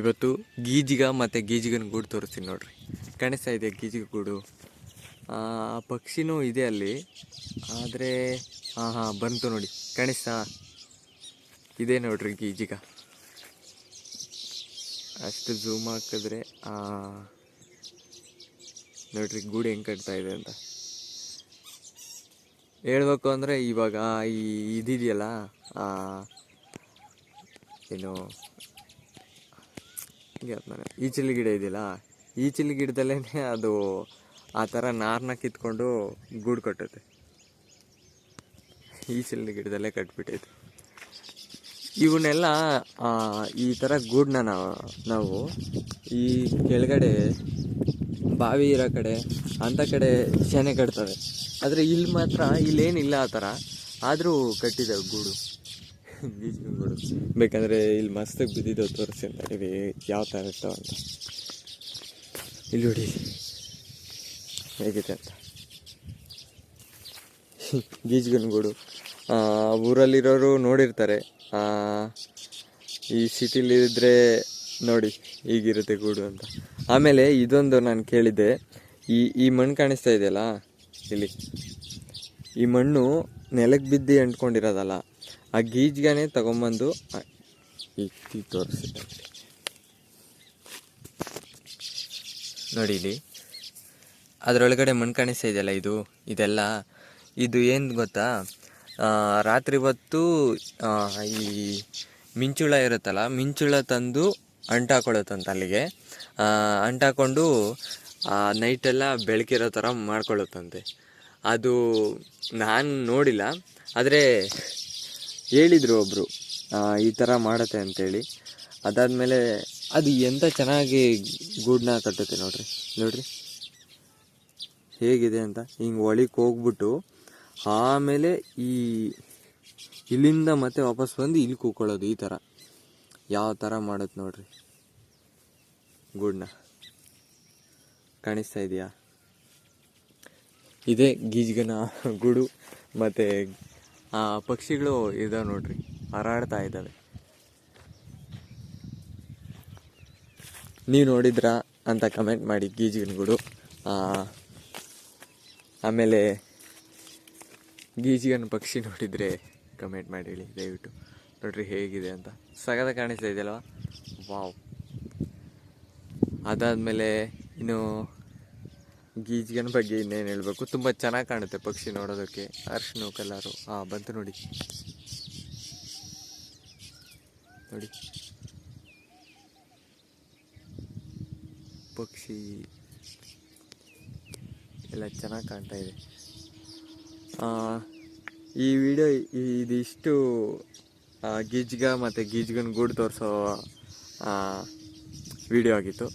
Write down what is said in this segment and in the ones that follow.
ಇವತ್ತು ಗೀಜಿಗ ಮತ್ತು ಗೀಜಿಗನ ಗೂಡು ತೋರಿಸ್ತೀನಿ ನೋಡ್ರಿ. ಕಾಣಿಸ್ತಾ ಇದೆ ಗೀಜಿಗ ಗೂಡು? ಪಕ್ಷಿನೂ ಇದೆ ಅಲ್ಲಿ. ಆದರೆ ಹಾಂ ಹಾಂ, ಬಂತು ನೋಡಿ. ಕಾಣಿಸ್ತಾ? ಇದೆ ನೋಡ್ರಿ ಗೀಜಿಗ. ಅಷ್ಟು ಝೂಮ್ ಹಾಕಿದ್ರೆ ನೋಡ್ರಿ ಗೂಡು ಹೆಂಗೆ ಕಟ್ತಾ ಇದೆ ಅಂತ. ಹೇಳ್ಬೇಕು ಅಂದರೆ ಇವಾಗ ಈ, ಇದಿದೆಯಲ್ಲ ಏನು ಹಿಂಗೆ ಈಚಿಲಿ ಗಿಡ ಇದೆಯಲ್ಲ ಈಚಿಲಿ ಗಿಡದಲ್ಲೇ ಅದು ಆ ಥರ ನಾರನ್ನ ಕಿತ್ಕೊಂಡು ಗೂಡು ಕಟ್ಟುತ್ತೆ. ಈಚಿಲಿ ಗಿಡದಲ್ಲೇ ಕಟ್ಬಿಟ್ಟೈತೆ. ಇವನ್ನೆಲ್ಲ ಈ ಥರ ಗೂಡನ್ನ ನಾವು ನಾವು ಈ ಕೆಳಗಡೆ, ಬಾವಿ ಇರೋ ಕಡೆ ಅಂಥ ಕಡೆ ಶೆನೆ ಕಟ್ತವೆ. ಆದರೆ ಇಲ್ಲಿ ಮಾತ್ರ ಇಲ್ಲೇನಿಲ್ಲ ಆ ಥರ ಆದರೂ ಕಟ್ಟಿದ್ದಾವೆ ಗೂಡು. ಗುಡು ಬೇಕಂದರೆ ಇಲ್ಲಿ ಮಸ್ತಾಗಿ ಬಿದ್ದಿದ್ದು ತೋರಿಸಿ ಅಂತ ಯಾವ ಥರ ಇರ್ತಾವ ಅಂತ. ಇಲ್ಲಿ ನೋಡಿ. ಹೇಗಿದೆ ಅಂತ. ಗೀಜ್ಗನ್ ಗೂಡು ಆ, ಊರಲ್ಲಿರೋರು ನೋಡಿರ್ತಾರೆ. ಈ ಸಿಟಿಲಿ ಇದ್ರೆ ನೋಡಿ ಈಗಿರುತ್ತೆ ಗೂಡು ಅಂತ. ಆಮೇಲೆ ಇದೊಂದು ನಾನು ಕೇಳಿದ್ದೆ. ಈ ಈ ಮಣ್ಣು ಕಾಣಿಸ್ತಾ ಇದೆಯಲ್ಲ? ಇಲ್ಲಿ. ಈ ಮಣ್ಣು ನೆಲಕ್ಕೆ ಬಿದ್ದು ಅಂಟ್ಕೊಂಡಿರೋದಲ್ಲ. ಆ ಗೀಜ್ಗಾನೆ ತಗೊಂಬಂದು ಆ, ಈ ತೋರಿಸಿದ್ದೆ. ನೋಡಿ ಇಲ್ಲಿ. ಅದರೊಳಗಡೆ ಮಣ್ಕಾಣಿಸ್ತಾ ಇದೆಯಲ್ಲ ಇದು? ಇದೆಲ್ಲ ಇದು ಏನು ಗೊತ್ತಾ? ಆ, ರಾತ್ರಿ ಹೊತ್ತು ಆ, ಈ ಮಿಂಚುಳ ಇರುತ್ತಲ್ಲ ಮಿಂಚುಳ ತಂದು ಅಂಟಾಕೊಳ್ಳುತ್ತಂತ ಅಲ್ಲಿಗೆ. ಆ, ಅಂಟಾಕೊಂಡು ನೈಟೆಲ್ಲ ಬೆಳಕಿರೋ ಥರ ಮಾಡ್ಕೊಳ್ಳುತ್ತಂತೆ. ಅದು ನಾನು ನೋಡಿಲ್ಲ ಆದರೆ ಹೇಳಿದರು ಒಬ್ಬರು ಈ ಥರ ಮಾಡುತ್ತೆ ಅಂತೇಳಿ. ಅದಾದಮೇಲೆ ಅದು ಎಂಥ ಚೆನ್ನಾಗಿ ಗೂಡನ್ನ ಕಟ್ಟುತ್ತೆ ನೋಡ್ರಿ ನೋಡ್ರಿ. ಹೇಗಿದೆ ಅಂತ, ಹಿಂಗೆ ಒಳಗೆ ಹೋಗ್ಬಿಟ್ಟು ಆಮೇಲೆ ಈ ಇಲ್ಲಿಂದ ಮತ್ತೆ ವಾಪಸ್ ಬಂದು ಇಲ್ಲಿ ಕೂಕೊಳ್ಳೋದು ಈ ಥರ ಯಾವ ಥರ ಮಾಡುತ್ತೆ ನೋಡ್ರಿ? ಗೂಡನ್ನ ಕಾಣಿಸ್ತಾ ಇದೆಯಾ? ಇದೇ ಗೀಜ್ಗನ ಗೂಡು ಮತ್ತು ಪಕ್ಷಿಗಳು ಇದಾವೆ ನೋಡ್ರಿ ಹಾರಾಡ್ತಾ ಇದ್ದಾವೆ ನೀವು ನೋಡಿದ್ರಾ ಅಂತ ಕಮೆಂಟ್ ಮಾಡಿ ಗೀಜಿಗನ್ಗಳು ಆ, ಆಮೇಲೆ ಗೀಜಿಗನ್ ಪಕ್ಷಿ ನೋಡಿದರೆ ಕಮೆಂಟ್ ಮಾಡಿ ಹೇಳಿ ದಯವಿಟ್ಟು. ನೋಡ್ರಿ ಹೇಗಿದೆ ಅಂತ. ಸಗದ ಕಾಣಿಸ್ತಾ ಇದೆಯಲ್ವ? ವಾವ್. ಅದಾದಮೇಲೆ ಇನ್ನು ಗೀಜಿಗನ ಬಗ್ಗೆ ಇನ್ನೇನು ಹೇಳಬೇಕು? ತುಂಬ ಚೆನ್ನಾಗಿ ಕಾಣುತ್ತೆ ಪಕ್ಷಿ ನೋಡೋದಕ್ಕೆ. ಅರ್ಶಿನ ಕಲರು. ಹಾಂ ಬಂತು ನೋಡಿ. ನೋಡಿ. ಪಕ್ಷಿ ಎಲ್ಲ ಚೆನ್ನಾಗಿ ಕಾಣ್ತಾ ಇದೆ. ಈ ವಿಡಿಯೋ ಇದಿಷ್ಟು ಗೀಜ್ಗ ಮತ್ತು ಗೀಜ್ಗನ ಗೂಡು ತೋರಿಸೋ ವಿಡಿಯೋ ಆಗಿತ್ತು.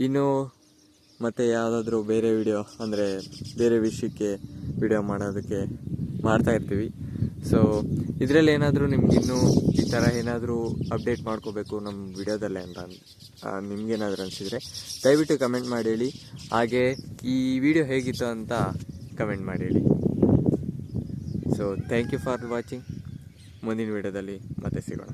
ಇನ್ನು ಮತ್ತೆ ಯಾವುದಾದ್ರೂ ಬೇರೆ ವಿಡಿಯೋ ಅಂದರೆ ಬೇರೆ ವಿಷಯಕ್ಕೆ ವಿಡಿಯೋ ಮಾಡೋದಕ್ಕೆ ಮಾಡ್ತಾ ಇರ್ತೀವಿ. ಸೊ ಇದರಲ್ಲಿ ಏನಾದರೂ ನಿಮ್ಗಿನ್ನೂ ಈ ಥರ ಏನಾದರೂ ಅಪ್ಡೇಟ್ ಮಾಡ್ಕೋಬೇಕು ನಮ್ಮ ವಿಡಿಯೋದಲ್ಲೇ ಅಂತ ನಿಮಗೇನಾದರೂ ಅನಿಸಿದರೆ ದಯವಿಟ್ಟು ಕಮೆಂಟ್ ಮಾಡಿ ಹೇಳಿ ಹಾಗೆ ಈ ವಿಡಿಯೋ ಹೇಗಿತ್ತು ಅಂತ ಕಮೆಂಟ್ ಮಾಡಿ ಹೇಳಿ so thank you for watching ಮುಂದಿನ ವಿಡಿಯೋದಲ್ಲಿ ಮತ್ತೆ ಸಿಗೋಣ.